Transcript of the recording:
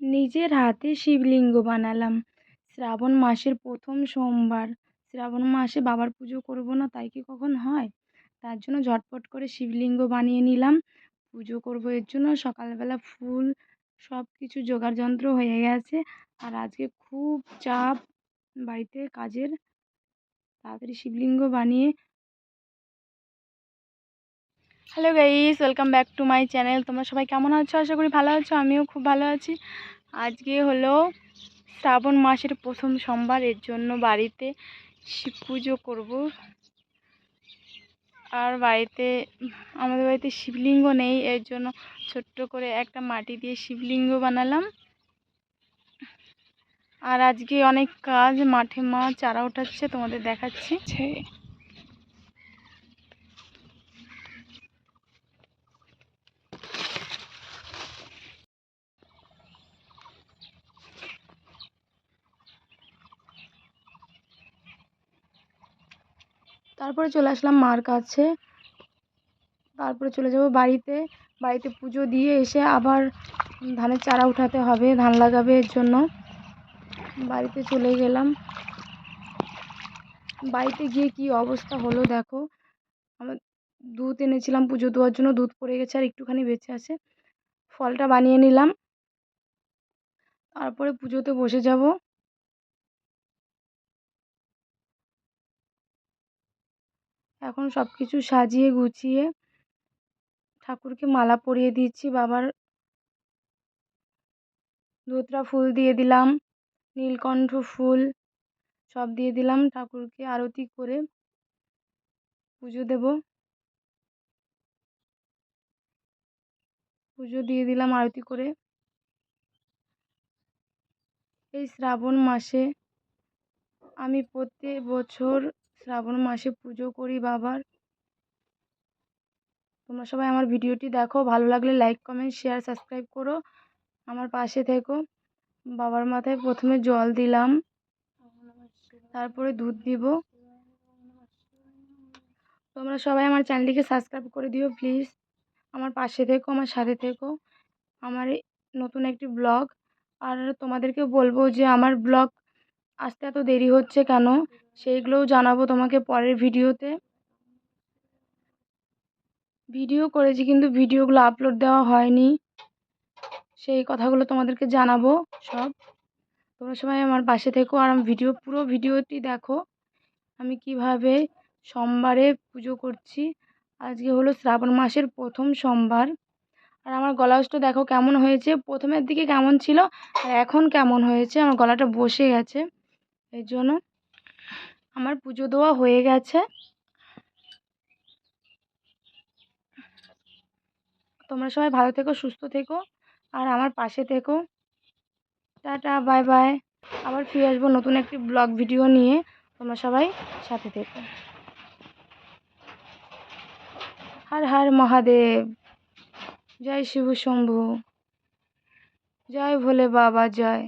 নিজের হাতে শিবলিঙ্গ বানালাম। শ্রাবণ মাসের প্রথম সোমবার। শ্রাবণ মাসে বাবার পুজো করব না, তাই কি কখন হয়? তার জন্য ঝটপট করে শিবলিঙ্গ বানিয়ে নিলাম। পুজো করব এর জন্য সকালবেলা ফুল সব কিছু জোগাড় যন্ত্র হয়ে গেছে। আর আজকে খুব চাপ বাড়িতে কাজের। তাড়াতাড়ি শিবলিঙ্গ বানিয়ে hello guys welcome back to my channel তোমরা সবাই কেমন আছো? আশা করি ভালো আছো, আমিও খুব ভালো আছি। আজকে হলো শ্রাবণ মাসের প্রথম সোমবার, এর জন্য বাড়িতে শিব পুজো করব। আর বাড়িতে, আমাদের বাড়িতে শিবলিঙ্গ নেই, এর জন্য ছোট্ট করে একটা মাটি দিয়ে শিবলিঙ্গ বানালাম। আর আজকে অনেক কাজ, মাঠে মা চারা উঠাচ্ছে, তোমাদের দেখাচ্ছি। তারপরে চলে আসলাম মার কাছে। তারপরে চলে যাব বাড়িতে। বাড়িতে পুজো দিয়ে এসে আবার ধানের চারা উঠাতে হবে, ধান লাগাবে এর জন্য। বাড়িতে চলে গেলাম। বাড়িতে গিয়ে কি অবস্থা হলো দেখো। আমার দুধ এনেছিলাম পুজো দেওয়ার জন্য, দুধ পড়ে গেছে আর একটুখানি বেঁচে আছে। ফলটা বানিয়ে নিলাম। তারপরে পুজোতে বসে যাব। এখন সব কিছু সাজিয়ে গুছিয়ে ঠাকুরকে মালা পরিয়ে দিচ্ছি, বাবার ধুতরা ফুল দিয়ে দিলাম, নীলকণ্ঠ ফুল সব দিয়ে দিলাম, ঠাকুরকে আরতি করে পুজো দেব। পুজো দিয়ে দিলাম, আরতি করে। এই শ্রাবণ মাসে আমি প্রত্যেক বছর শ্রাবণ মাসে পুজো করি বাবার। তোমরা সবাই আমার ভিডিওটি দেখো, ভালো লাগলে লাইক কমেন্ট শেয়ার সাবস্ক্রাইব করো। আমার পাশে থেকো। বাবার মাথায় প্রথমে জল দিলাম। তারপরে দুধ দিব। তোমরা সবাই আমার চ্যানেলটিকে সাবস্ক্রাইব করে দিও প্লিজ আমার পাশে থেকো, আমার সাথে থেকো। আমার নতুন একটি ব্লগ আর তোমাদেরকে বলব যে আমার ব্লগ আসতে এত দেরি হচ্ছে কেন? সেইগুলোও জানাব তোমাকে পরের ভিডিওতে। ভিডিও করেছি কিন্তু ভিডিওগুলো আপলোড দেওয়া হয়নি। সেই কথাগুলো তোমাদেরকে জানাব সব। তোমরা সবাই আমার পাশে থেকো আর ভিডিও, পুরো ভিডিওটি দেখো। আমি কীভাবে সোমবারে পুজো করছি। আজকে হলো শ্রাবণ মাসের প্রথম সোমবার। আর আমার গলা দেখো কেমন হয়েছে? প্রথমের দিকে কেমন ছিল? আর এখন কেমন হয়েছে? আমার গলাটা বসে গেছে। এর জন্য আমার পুজো দেওয়া হয়ে গেছে। তোমরা সবাই ভালো থেকো, সুস্থ থেকো, আর আমার পাশে থেকো। Tata, bye bye. আবার ফিরে আসব নতুন একটি ব্লগ ভিডিও নিয়ে। তোমরা সবাই সাথে থেকো। হর হর মহাদেব। জয় শিব শম্ভু। জয় ভোলে বাবা, জয়।